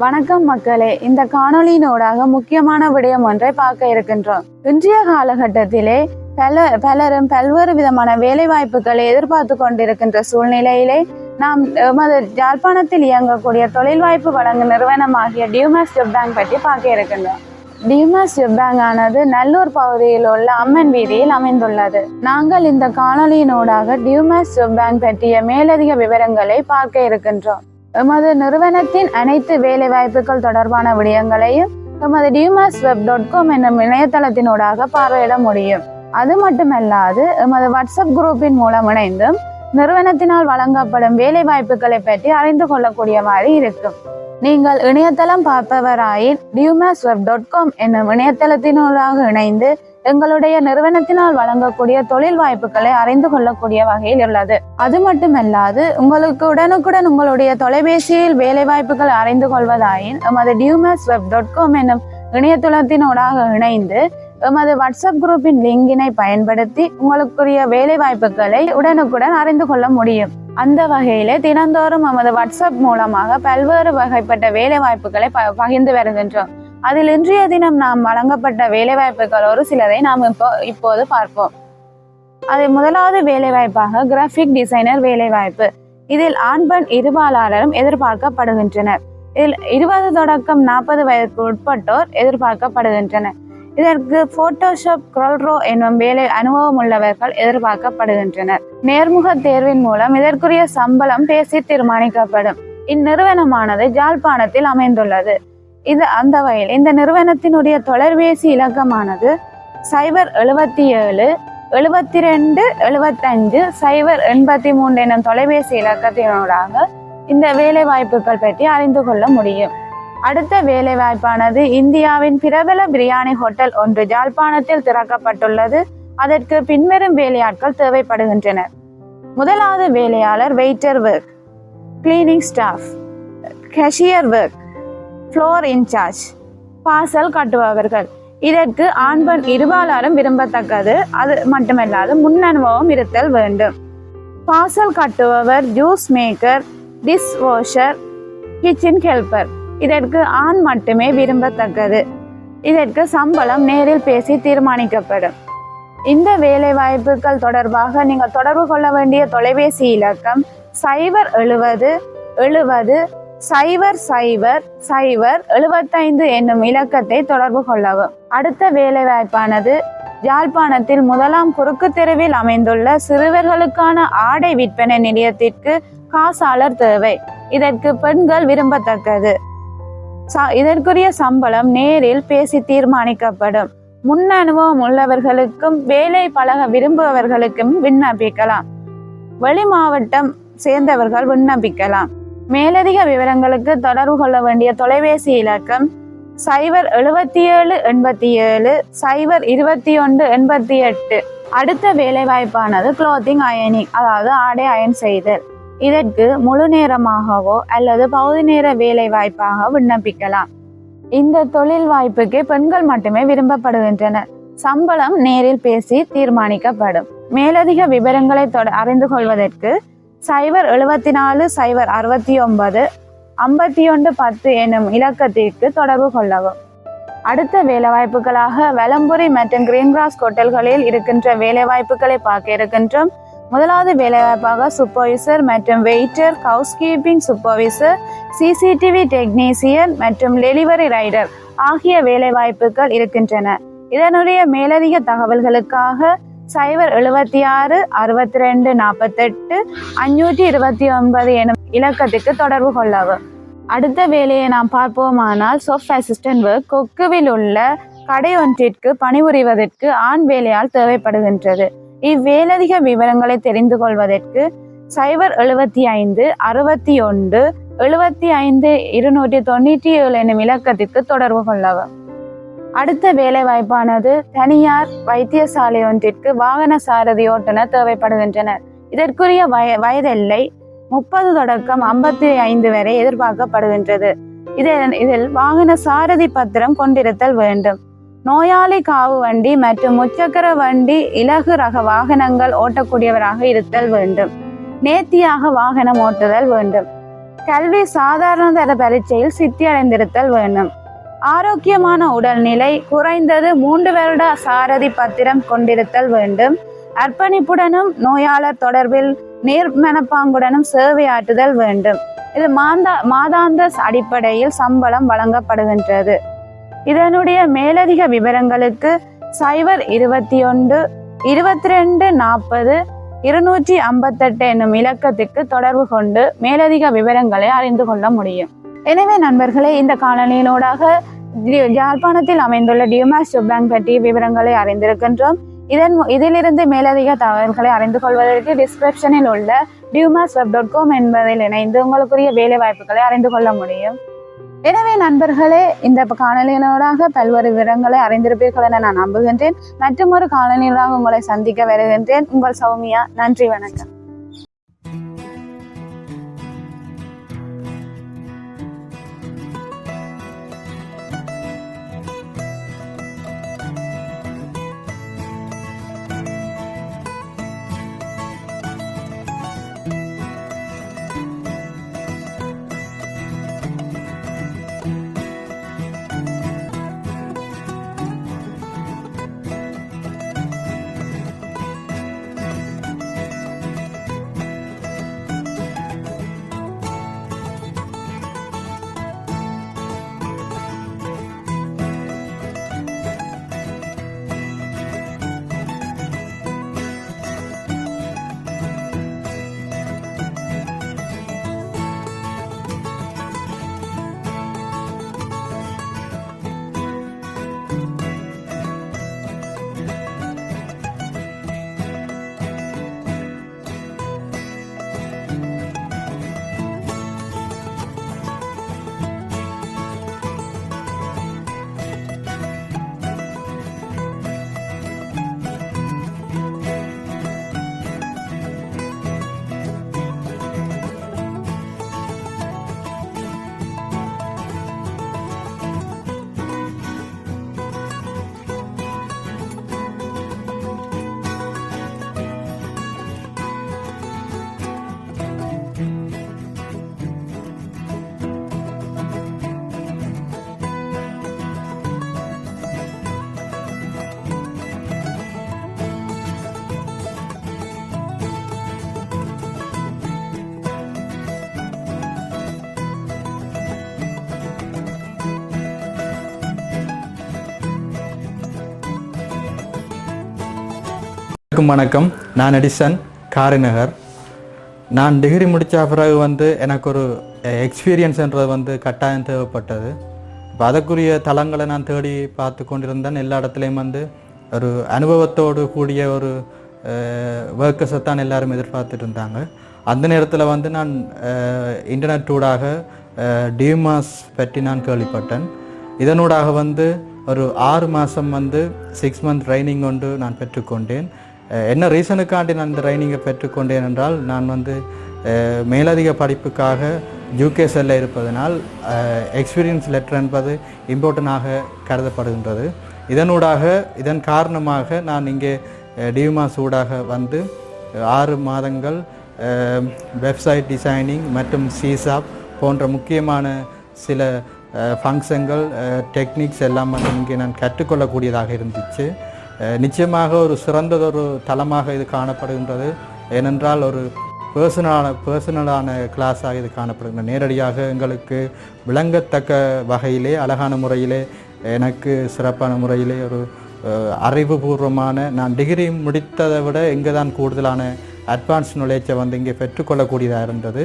வணக்கம் மக்களே. இந்த காணொளியினூடாக முக்கியமான விடயம் ஒன்றை பார்க்க இருக்கின்றோம். இன்றைய காலகட்டத்திலே பல பலரும் பல்வேறு விதமான வேலை வாய்ப்புகளை எதிர்பார்த்து கொண்டிருக்கின்ற சூழ்நிலையிலே நாம் எமது யாழ்ப்பாணத்தில் இயங்கக்கூடிய தொழில் வாய்ப்பு வழங்கும் நிறுவனமாகிய டியூமாஸ் ஜெப் பேங்க் பற்றி பார்க்க இருக்கின்றோம். டியூமாஸ் ஜெப் பேங்க் ஆனது நல்லூர் பகுதியில் உள்ள அம்மன் வீதியில் அமைந்துள்ளது. நாங்கள் இந்த காணொளியினூடாக டியூமாஸ் ஜெப் பேங்க் பற்றிய மேலதிக விவரங்களை பார்க்க இருக்கின்றோம். எமது நிறுவனத்தின் அனைத்து வேலை வாய்ப்புகள் தொடர்பான விடயங்களையும் எமது டியூமாஸ் வெப் டாட் காம் என்னும் இணையதளத்தினூடாக பார்வையிட முடியும். அது மட்டுமல்லாது எமது வாட்ஸ்அப் குரூப்பின் மூலம் இணைந்தும் நிறுவனத்தினால் வழங்கப்படும் வேலை வாய்ப்புகளை பற்றி அறிந்து கொள்ளக்கூடிய மாதிரி இருக்கும். நீங்கள் இணையதளம் பார்ப்பவராயின் டியூமாஸ் வெப் டாட் காம் என்னும் இணையதளத்தினூடாக இணைந்து எங்களுடைய நிறுவனத்தினால் வழங்கக்கூடிய தொழில் வாய்ப்புகளை அறிந்து கொள்ளக்கூடிய வகையில் உள்ளது. அது மட்டுமல்லாது உங்களுக்கு உடனுக்குடன் உங்களுடைய தொலைபேசியில் வேலை வாய்ப்புகள் அறிந்து கொள்வதாயின் எமது டியூமாஸ் வெப் டாட் காம் என்னும் இணையதளத்தினூடாக இணைந்து எமது வாட்ஸ்அப் குரூப்பின் லிங்கினை பயன்படுத்தி உங்களுக்குரிய வேலை வாய்ப்புகளை உடனுக்குடன் அறிந்து கொள்ள முடியும். அந்த வகையிலே தினந்தோறும் நமது வாட்ஸ்அப் மூலமாக பல்வேறு வகைப்பட்ட வேலை வாய்ப்புகளை ப- பகிர்ந்து வருகின்றோம். அதில் இன்றைய தினம் நாம் வழங்கப்பட்ட வேலைவாய்ப்புகள் ஒரு சிலரை நாம் இப்போ இப்போது பார்ப்போம். அது முதலாவது வேலைவாய்ப்பாக கிராஃபிக் டிசைனர் வேலைவாய்ப்பு. இதில் ஆண் பெண் இருபாலாளரும் எதிர்பார்க்கப்படுகின்றனர். இதில் இருபது தொடக்கம் நாற்பது வயதுக்கு உட்பட்டோர் எதிர்பார்க்கப்படுகின்றனர். இதற்கு போட்டோஷாப் குரல்ரோ என்னும் வேலை அனுபவம் உள்ளவர்கள் எதிர்பார்க்கப்படுகின்றனர். நேர்முக தேர்வின் மூலம் இதற்குரிய சம்பளம் பேசி தீர்மானிக்கப்படும். இந்நிறுவனமானது ஜாழ்ப்பாணத்தில் அமைந்துள்ளது. இது அந்த வகையில். இந்த நிறுவனத்தினுடைய தொலைபேசி இலக்கமானது சைபர் எழுபத்தி ஏழு எழுபத்தி ரெண்டு எழுபத்தஞ்சு சைபர் எண்பத்தி மூன்று எனும் தொலைபேசி இலக்கத்தினூடாக இந்த வேலை வாய்ப்புகள் பற்றி அறிந்து கொள்ள முடியும். அடுத்த வேலை வாய்ப்பானது இந்தியாவின் பிரபல பிரியாணி ஹோட்டல் ஒன்று ஜாழ்ப்பாணத்தில் திறக்கப்பட்டுள்ளது. அதற்கு பின்வரும் வேலையாட்கள் தேவைப்படுகின்றனர் முதலாவது வேலையாளர் waiter work cleaning staff cashier work floor incharge parcel கட்டுபவர்கள். இதற்கு ஆண் பெண் இருபாலாரும் விரும்பத்தக்கது. அது மட்டுமல்லாது முன் அனுபவம் இருத்தல் வேண்டும். Parcel கட்டுபவர் juice maker dish washer kitchen helper இதற்கு ஆண் மட்டுமே விரும்பத்தக்கது. இதற்கு சம்பளம் நேரில் பேசி தீர்மானிக்கப்படும். இந்த வேலை வாய்ப்புகள் தொடர்பாக நீங்கள் தொடர்பு கொள்ள வேண்டிய தொலைபேசி இலக்கம் சைபர் எழுவது எழுவது சைவர் சைவர் சைவர் எழுபத்தைந்து என்னும் இலக்கத்தை தொடர்பு கொள்ளவும். அடுத்த வேலைவாய்ப்பானது யாழ்ப்பாணத்தில் முதலாம் குறுக்கு தெருவில் அமைந்துள்ள சிறுவர்களுக்கான ஆடை விற்பனை நிலையத்திற்கு காசாளர் தேவை. இதற்கு பெண்கள் விரும்பத்தக்கது. இதற்குரிய சம்பளம் நேரில் பேசி தீர்மானிக்கப்படும். முன் அனுபவம் உள்ளவர்களுக்கும் வேலை பழக விரும்புபவர்களுக்கும் விண்ணப்பிக்கலாம். வெளி மாவட்டம் சேர்ந்தவர்கள் விண்ணப்பிக்கலாம். மேலதிக விவரங்களுக்கு தொடர்பு கொள்ள வேண்டிய தொலைபேசி இலக்கம் சைபர் எழுபத்தி ஏழு எண்பத்தி ஏழு சைபர் இருபத்தி ஒன்று எண்பத்தி எட்டு அடுத்த வேலைவாய்ப்பானது குளோத்திங் அயனிங் அதாவது ஆடை அயன் செய்தல். இதற்கு முழு நேரமாகவோ அல்லது பகுதி நேர வேலை வாய்ப்பாக விண்ணப்பிக்கலாம். இந்த தொழில் வாய்ப்புக்கு பெண்கள் மட்டுமே விரும்பப்படுகின்றனர் சம்பளம் நேரில் பேசி தீர்மானிக்கப்படும். மேலதிக விவரங்களை தொட அறிந்து கொள்வதற்கு சைபர் எழுபத்தி நாலு சைபர் அறுபத்தி ஒன்பது ஐம்பத்தி ஒன்று பத்து எனும் இலக்கத்திற்கு தொடர்பு கொள்ளவும். அடுத்த வேலைவாய்ப்புகளாக வலம்புரி மற்றும் கிரீன்கிராஸ் ஹோட்டல்களில் இருக்கின்ற வேலைவாய்ப்புகளை பார்க்க இருக்கின்றோம். முதலாவது வேலைவாய்ப்பாக சூப்பர்வைசர் மற்றும் waiter housekeeping supervisor CCTV technician மற்றும் டெலிவரி ரைடர் ஆகிய வேலைவாய்ப்புகள் இருக்கின்றன. இதனுடைய மேலதிக தகவல்களுக்காக சைபர் எழுபத்தி ஆறு அறுபத்தி ரெண்டு நாற்பத்தெட்டு அஞ்சூற்றி இருபத்தி ஒன்பது எனும் இலக்கத்துக்கு தொடர்பு கொள்ளவும். அடுத்த வேலையை நாம் பார்ப்போமானால் சொஃப் அசிஸ்டன்ட் ஒர்க் கொக்குவில் உள்ள கடை ஒன்றிற்கு பணிபுரிவதற்கு ஆண் வேலையால் தேவைப்படுகின்றது. இவ்வேலதிக விவரங்களை தெரிந்து கொள்வதற்கு சைபர் எழுபத்தி ஐந்து அறுபத்தி ஒன்று எழுபத்தி ஐந்து இருநூற்றி தொண்ணூற்றி ஏழு எனும் இலக்கத்திற்கு தொடர்பு கொள்ளவும். அடுத்த வேலை வாய்ப்பானது தனியார் வைத்தியசாலை ஒன்றிற்கு வாகன சாரதி ஓட்டுநர் தேவைப்படுகின்றனர். இதற்குரிய வய வயதெல்லை முப்பது தொடக்கம் ஐம்பத்தி ஐந்து வரை எதிர்பார்க்கப்படுகின்றது. இதில் இதில் வாகன சாரதி பத்திரம் கொண்டிருத்தல் வேண்டும். நோயாளி காவு வண்டி மற்றும் முச்சக்கர வண்டி இலகு ரக வாகனங்கள் ஓட்டக்கூடியவராக இருத்தல் வேண்டும். நேர்த்தியாக வாகனம் ஓட்டுதல் வேண்டும். கல்வி சாதாரண தர பரீட்சையில் சித்தி அடைந்திருத்தல் வேண்டும். ஆரோக்கியமான உடல்நிலை குறைந்தது மூன்று வருட சாரதி பத்திரம் கொண்டிருத்தல் வேண்டும். அர்ப்பணிப்புடனும் நோயாளர் தொடர்பில் நேர்மனப்பாங்குடனும் சேவையாற்றுதல் வேண்டும். இது மாந்தா மாதாந்த அடிப்படையில் சம்பளம் வழங்கப்படுகின்றது. இதனுடைய மேலதிக விவரங்களுக்கு சைபர் இருபத்தி ஒன்று இருபத்தி ரெண்டு நாற்பது இருநூற்றி ஐம்பத்தெட்டு என்னும் இலக்கத்துக்கு தொடர்பு கொண்டு மேலதிக விவரங்களை அறிந்து கொள்ள முடியும். எனவே நண்பர்களே இந்த காணொலியினூடாக யாழ்ப்பாணத்தில் அமைந்துள்ள டியூமாஸ் பேங்க் பற்றிய விவரங்களை அறிந்திருக்கின்றோம். இதன் மு- இதிலிருந்து மேலதிக தகவல்களை அறிந்து கொள்வதற்கு டிஸ்கிரிப்ஷனில் உள்ள டியூமாஸ் வெப் டாட் காம் என்பதில் இணைந்து உங்களுக்குரிய வேலை வாய்ப்புகளை அறிந்து கொள்ள முடியும். எனவே நண்பர்களே இந்த காணொலியினூடாக பல்வேறு விவரங்களை அறிந்திருப்பீர்கள் என நான் நம்புகின்றேன். மற்றும் ஒரு காணொலியினூடாக உங்களை சந்திக்க வருகின்றேன். உங்கள் சௌமியா நன்றி வணக்கம். வணக்கம். நான் எடிசன் காரிநகர். நான் டிகிரி முடித்த பிறகு வந்து எனக்கு ஒரு எக்ஸ்பீரியன்ஸ்ன்றது வந்து கட்டாயம் தேவைப்பட்டது. இப்போ அதற்குரிய தளங்களை நான் தேடி பார்த்து கொண்டிருந்தேன். எல்லா இடத்துலையும் வந்து ஒரு அனுபவத்தோடு கூடிய ஒரு ஒர்க்கர்ஸை தான் எல்லாரும் எதிர்பார்த்துட்டு இருந்தாங்க. அந்த நேரத்தில் வந்து நான் இன்டர்நெட் ஊடாக டியூமாஸ் பற்றி நான் கேள்விப்பட்டேன். இதனூடாக வந்து ஒரு ஆறு மாதம் வந்து சிக்ஸ் மந்த் ட்ரைனிங் கொண்டு நான் பெற்றுக்கொண்டேன் என்ன ரீசனுக்காண்டி நான் இந்த ட்ரைனிங்கை பெற்றுக்கொண்டேன் என்றால் நான் வந்து மேலதிக படிப்புக்காக செல்ல இருப்பதனால் எக்ஸ்பீரியன்ஸ் லெட்டர் என்பது இம்பார்ட்டனாக கருதப்படுகின்றது. இதனூடாக இதன் காரணமாக நான் இங்கே டியூமாஸ் ஊடாக வந்து ஆறு மாதங்கள் வெப்சைட் டிசைனிங் மற்றும் சீசாப் போன்ற முக்கியமான சில ஃபங்க்ஷன்கள் டெக்னிக்ஸ் எல்லாம் வந்து இங்கே நான் கற்றுக்கொள்ளக்கூடியதாக இருந்துச்சு. நிச்சயமாக ஒரு சிறந்ததொரு தளமாக இது காணப்படுகின்றது. ஏனென்றால் ஒரு பர்சனலான பர்சனலான கிளாஸாக இது காணப்படுகின்றது நேரடியாக எங்களுக்கு விளங்கத்தக்க வகையிலே அழகான முறையிலே எனக்கு சிறப்பான முறையிலே ஒரு அறிவுபூர்வமான நான் டிகிரி முடித்ததை விட இங்கே தான் கூடுதலான அட்வான்ஸ் knowledge-ஐ வந்து இங்கே பெற்றுக்கொள்ளக்கூடியதாக இருந்தது.